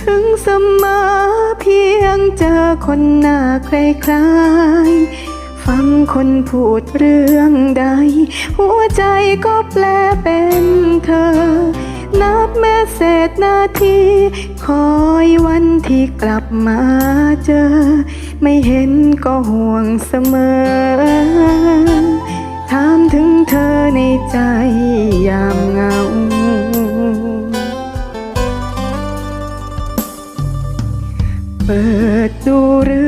ถึงเสมอเพียงเจอคนหน้าคล้ายๆฟังคนพูดเรื่องใด หัวใจก็แปลเป็นเธอ นับแม้เศษนาที คอยวันที่กลับมาเจอ ไม่เห็นก็ห่วงเสมอ ถามถึงเธอในใจยาม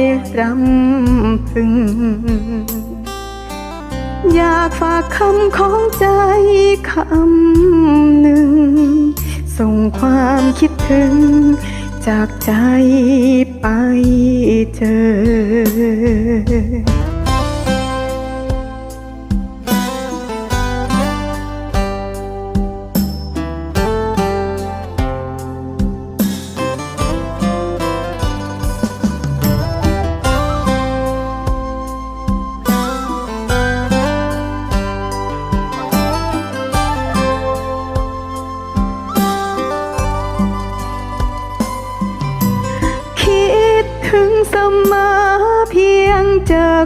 อยรำพึง อยากฝากคำของใจคำหนึ่ง ส่งความคิดถึง จากใจไปเจอ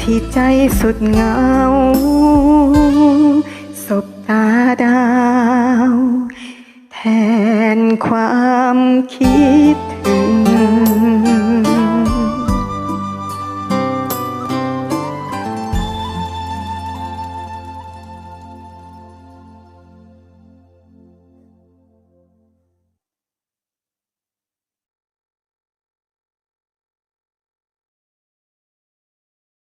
ที่ใจสุดเหงาสบตาดาว แทนความคิด